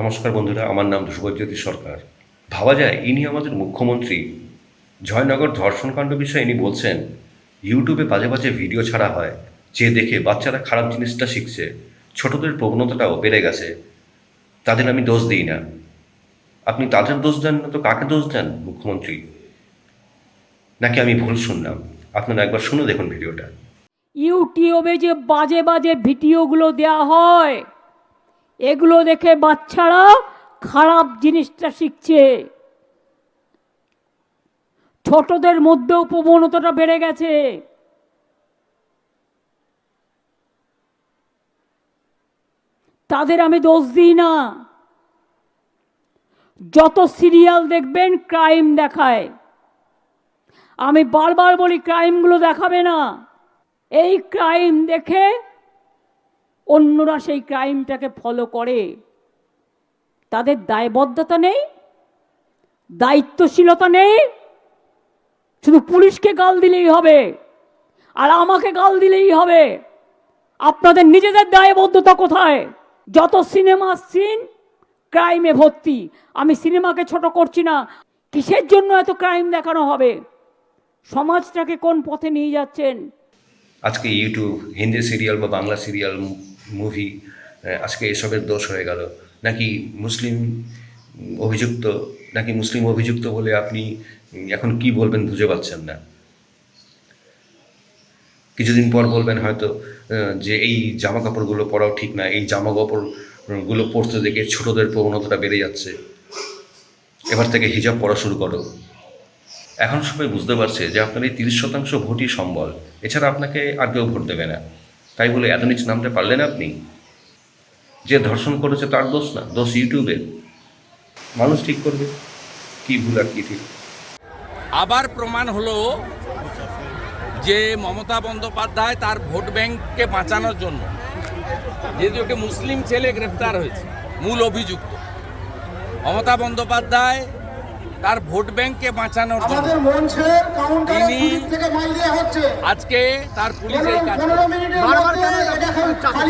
নমস্কার বন্ধুরা, আমার নাম শুভজ্যোতি সরকার। ভাবা যায়, ইনি আমাদের মুখ্যমন্ত্রী। জয়নগর ধর্ষণকাণ্ড বিষয়ে ইনি বলছেন, ইউটিউবে বাজে বাজে ভিডিও ছাড়া হয়। যে দেখে বাচ্চারা খারাপ জিনিসটা শিখছে, ছোটদের প্রবণতাটাও বেড়ে গেছে। তাদের আমি দোষ দিই না। আপনি তাদের দোষ দেন না তো কাকে দোষ দেন, মুখ্যমন্ত্রী? নাকি আমি ভুল শুনলাম? আপনারা একবার শুনে দেখুন ভিডিওটা। ইউটিউবে যে বাজে বাজে ভিডিওগুলো দেওয়া হয় এগুলো দেখে বাচ্চারা খারাপ জিনিসটা শিখছে। ছোটদের মধ্যেও প্রবণতাটা বেড়ে গেছে। তাদের আমি দোষ দিই না। যত সিরিয়াল দেখবেন, ক্রাইম দেখায়। আমি বারবার বলি, ক্রাইমগুলো দেখাবে না। এই ক্রাইম দেখে অন্যরা সেই ক্রাইমটাকে ফলো করে। তাদের দায়বদ্ধতা নেই, দায়িত্বশীলতা নেই। শুধু পুলিশকে গাল দিলেই হবে, আর আমাকে গাল দিলেই হবে। আপনাদের নিজেদের দায়বদ্ধতা কোথায়? যত সিনেমা সিন, ক্রাইমে ভর্তি। আমি সিনেমাকে ছোট করছি না। কিসের জন্য এত ক্রাইম দেখানো হবে? সমাজটাকে কোন পথে নিয়ে যাচ্ছেন? আজকে ইউটিউব হিন্দি সিরিয়াল বা বাংলা সিরিয়াল মুভি আজকে এসবের দোষ হয়ে গেল। নাকি মুসলিম অভিযুক্ত, নাকি মুসলিম অভিযুক্ত বলে আপনি এখন কি বলবেন বুঝে পাচ্ছেন না। কিছুদিন পর বলবেন হয়তো যে এই জামা কাপড়গুলো পরাও ঠিক না, এই জামা কাপড়গুলো পরতে দেখে ছোটদের প্রবণতাটা বেড়ে যাচ্ছে। এবার থেকে হিজাব পরা শুরু করো। এখন সবাই বুঝতে পারছে যে আপনার এই তিরিশ শতাংশ ভোটই সম্বল। এছাড়া আপনাকে আর কেউ ভোট দেবে না। তাই বলে এত নিচে নামতে পারলেন আপনি? যে ধর্ষণ করেছে তার দোষ না, দোষ ইউটিউবের মানুষ ঠিক করবে, কি ভুল আর কি ঠিক? আবার প্রমাণ হলো যে মমতা বন্দ্যোপাধ্যায় তার ভোট ব্যাংককে বাঁচানোর জন্য যেহেতু একটি মুসলিম ছেলে গ্রেফতার হয়েছে, মূল অভিযুক্ত। মমতা বন্দ্যোপাধ্যায় তার ভোট ব্যাংককে বাঁচানোর জন্য। তিনি আজকে তার পুলিশ এই কাজ হয়ে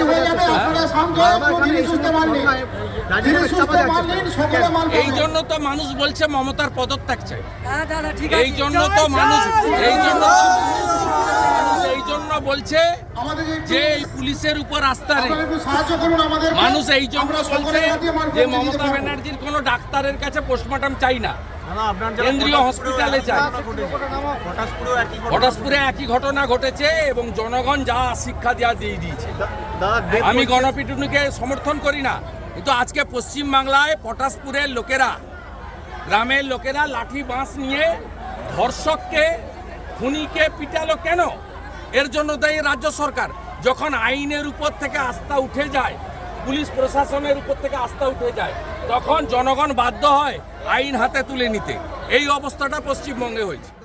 হয়ে এই জন্য তো মানুষ বলছে মমতার পদত্যাগ চাই। এই জন্য তো মানুষ মানুষ এই জন্য বলছে যে এই পুলিশের উপর আস্থা নেই। মানুষ এই জন্য বলছে যে মমতা। ব্যানার্জির কোনো ডাক্তারের কাছে পোস্টমর্টম চাই না। কেন্দ্রীয় হসপিটালে চাই ঘটাসপুরে একই ঘটনা। ঘটেছে এবং জনগণ যা শিক্ষা দেওয়া দিয়ে দিয়েছে। আমি গণপিটুনিকে সমর্থন করি না। কিন্তু আজকে পশ্চিম বাংলায় পটাশপুরের লোকেরা গ্রামের লোকেরা লাঠি বাঁশ নিয়ে ধর্ষককে খুনিকে পিটালো কেন? এর জন্য দায়ী রাজ্য সরকার। যখন আইনের উপর থেকে আস্থা উঠে যায়, পুলিশ প্রশাসনের উপর থেকে আস্থা উঠে যায়, তখন জনগণ বাধ্য হয় আইন হাতে তুলে নিতে। এই অবস্থাটা পশ্চিমবঙ্গে হয়েছে।